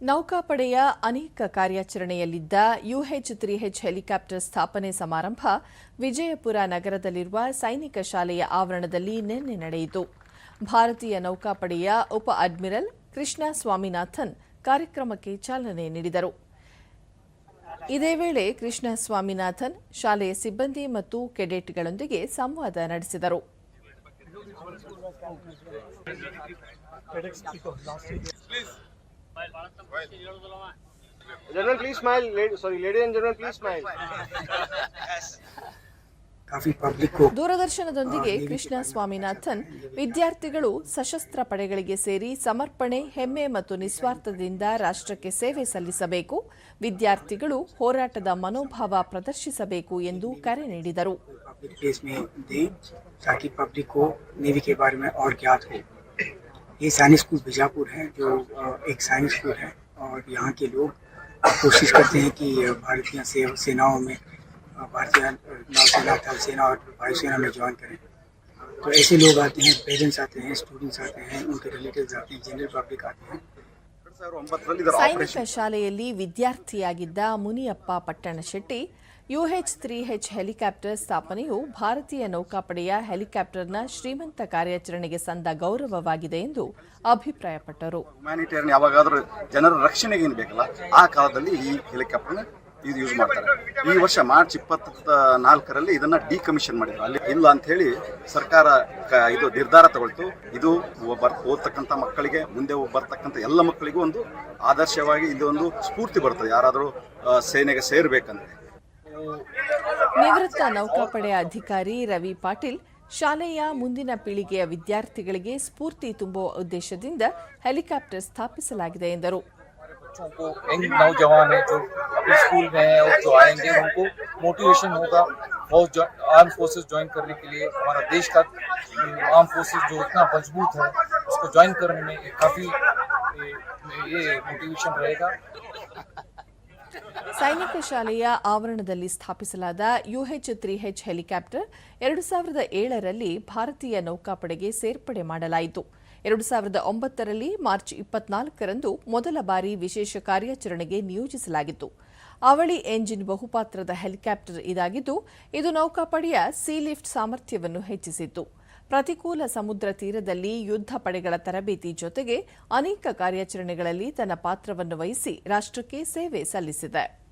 ನೌಕಾಪಡೆಯ ಅನೇಕ ಕಾರ್ಯಾಚರಣೆಯಲ್ಲಿದ್ದ ಯುಎಚ್ ತ್ರೀ ಹೆಚ್ ಹೆಲಿಕಾಪ್ಟರ್ ಸ್ಥಾಪನೆ ಸಮಾರಂಭ ವಿಜಯಪುರ ನಗರದಲ್ಲಿರುವ ಸೈನಿಕ ಶಾಲೆಯ ಆವರಣದಲ್ಲಿ ನಿನ್ನೆ ನಡೆಯಿತು. ಭಾರತೀಯ ನೌಕಾಪಡೆಯ ಉಪ ಅಡ್ಮಿರಲ್ ಕೃಷ್ಣ ಸ್ವಾಮಿನಾಥನ್ ಕಾರ್ಯಕ್ರಮಕ್ಕೆ ಚಾಲನೆ ನೀಡಿದರು. ಇದೇ ವೇಳೆ ಕೃಷ್ಣ ಸ್ವಾಮಿನಾಥನ್ ಶಾಲೆಯ ಸಿಬ್ಬಂದಿ ಮತ್ತು ಕೆಡೆಟ್ಗಳೊಂದಿಗೆ ಸಂವಾದ ನಡೆಸಿದರು. General please smile sorry lady and general please smile ದೂರದರ್ಶನದೊಂದಿಗೆ Krishna Swaminathan ವಿದ್ಯಾರ್ಥಿಗಳು ಸಶಸ್ತ್ರ ಪಡೆಗಳಿಗೆ ಸೇರಿ ಸಮರ್ಪಣೆ ಹೆಮ್ಮೆ ಮತ್ತು ನಿಸ್ವಾರ್ಥದಿಂದ ರಾಷ್ಟ್ರಕ್ಕೆ ಸೇವೆ ಸಲ್ಲಿಸಬೇಕು. ವಿದ್ಯಾರ್ಥಿಗಳು ಹೋರಾಟದ ಮನೋಭಾವ ಪ್ರದರ್ಶಿಸಬೇಕು ಎಂದು ಕರೆ ನೀಡಿದರು. ये साइंस स्कूल बीजापुर है, जो एक साइंस स्कूल है और यहाँ के लोग कोशिश करते हैं कि भारतीय सेनाओं में भारतीय नौसेना थल सेना और वायुसेना में ज्वाइन करें। तो ऐसे लोग आते हैं पेरेंट्स आते हैं स्टूडेंट्स आते हैं, उनके रिलेटिव आते हैं जनरल पब्लिक आते हैं। ಸೈನಿಕ ಶಾಲೆಯಲ್ಲಿ ವಿದ್ಯಾರ್ಥಿಯಾಗಿದ್ದ Muniyappa Pattanashetti UH three H helicopter ಸ್ಥಾಪನೆಯು ಭಾರತೀಯ ನೌಕಾಪಡೆಯ ಹೆಲಿಕಾಪ್ಟರ್ನ ಶ್ರೀಮಂತ ಕಾರ್ಯಾಚರಣೆಗೆ ಸಂದ ಗೌರವವಾಗಿದೆ ಎಂದು ಅಭಿಪ್ರಾಯಪಟ್ಟರು. ಯಾವಾಗಾದರೂ ಜನರ ರಕ್ಷಣೆಗೆ ಏನು ಬೇಕಲ್ಲ? ಆ ಕಾಲದಲ್ಲಿ ಈ ಹೆಲಿಕಾಪ್ಟರ್ನ ಇದು ಯೂಸ್ ಮಾಡ್ತಾರೆ. ಈ ವರ್ಷ ಮಾರ್ಚ್ ಇಪ್ಪತ್ತ ನಾಲ್ಕರಲ್ಲಿ ಇದನ್ನ ಡಿಕಮಿಷನ್ ಮಾಡಿದ್ರು. ಅಲ್ಲಿ ಇಲ್ಲ ಅಂತ ಹೇಳಿ ಸರ್ಕಾರ ಕ- ಇದು ನಿರ್ಧಾರ ತಗೊಳ್ತು. ಇದು ಬರ್ ಓದ್ತಕ್ಕಂಥ ಮಕ್ಕಳಿಗೆ ಮುಂದೆ ಬರ್ತಕ್ಕಂಥ ಎಲ್ಲ ಮಕ್ಕಳಿಗೂ ಒಂದು ಆದರ್ಶವಾಗಿ ಇದು ಒಂದು ಸ್ಫೂರ್ತಿ ಬರ್ತದೆ. ಯಾರಾದರೂ ಸೇನೆಗೆ ಸೇರ್ಬೇಕಂದ್ರೆ. ನಿವೃತ್ತ ನೌಕಾಪಡೆ ಅಧಿಕಾರಿ ರವಿ ಪಾಟೀಲ್ ಶಾಲೆಯ ಮುಂದಿನ ಪೀಳಿಗೆಯ ವಿದ್ಯಾರ್ಥಿಗಳಿಗೆ ಸ್ಫೂರ್ತಿ ತುಂಬುವ ಉದ್ದೇಶದಿಂದ ಹೆಲಿಕಾಪ್ಟರ್ ಸ್ಥಾಪಿಸಲಾಗಿದೆ ಎಂದರು. बच्चों को यंग नौजवान है जो स्कूल में है और जो आएंगे उनको मोटिवेशन होगा फौज आर्म फोर्सेस ज्वाइन करने के लिए हमारा देश का आर्म फोर्सेस जो इतना मजबूत है उसको ज्वाइन करने में ये काफ़ी ये मोटिवेशन रहेगा ಸೈನಿಕ ಶಾಲೆಯ ಆವರಣದಲ್ಲಿ ಸ್ಥಾಪಿಸಲಾದ ಯುಎಚ್ ತ್ರೀ ಹೆಚ್ ಹೆಲಿಕಾಪ್ಟರ್ ಎರಡು ಸಾವಿರದ ಏಳರಲ್ಲಿ ಭಾರತೀಯ ನೌಕಾಪಡೆಗೆ ಸೇರ್ಪಡೆ ಮಾಡಲಾಯಿತು ಎರಡು ಸಾವಿರದ ಒಂಬತ್ತರಲ್ಲಿ ಮಾರ್ಚ್ ಇಪ್ಪತ್ನಾಲ್ಕರಂದು ಮೊದಲ ಬಾರಿ ವಿಶೇಷ ಕಾರ್ಯಾಚರಣೆಗೆ ನಿಯೋಜಿಸಲಾಗಿತ್ತು ಅವಳಿ ಎಂಜಿನ್ ಬಹುಪಾತ್ರದ ಹೆಲಿಕಾಪ್ಟರ್ ಇದಾಗಿದ್ದು, ಇದು ನೌಕಾಪಡೆಯ ಸೀ ಲಿಫ್ಟ್ ಸಾಮರ್ಥ್ಯವನ್ನು ಹೆಚ್ಚಿಸಿತ್ತು. ಪ್ರತಿಕೂಲ ಸಮುದ್ರ ತೀರದಲ್ಲಿ ಯುದ್ಧ ಪಡೆಗಳ ತರಬೇತಿ ಜೊತೆಗೆ ಅನೇಕ ಕಾರ್ಯಾಚರಣೆಗಳಲ್ಲಿ ತನ್ನ ಪಾತ್ರವನ್ನು ವಹಿಸಿ ರಾಷ್ಟ್ರಕ್ಕೆ ಸೇವೆ ಸಲ್ಲಿಸಿದೆ.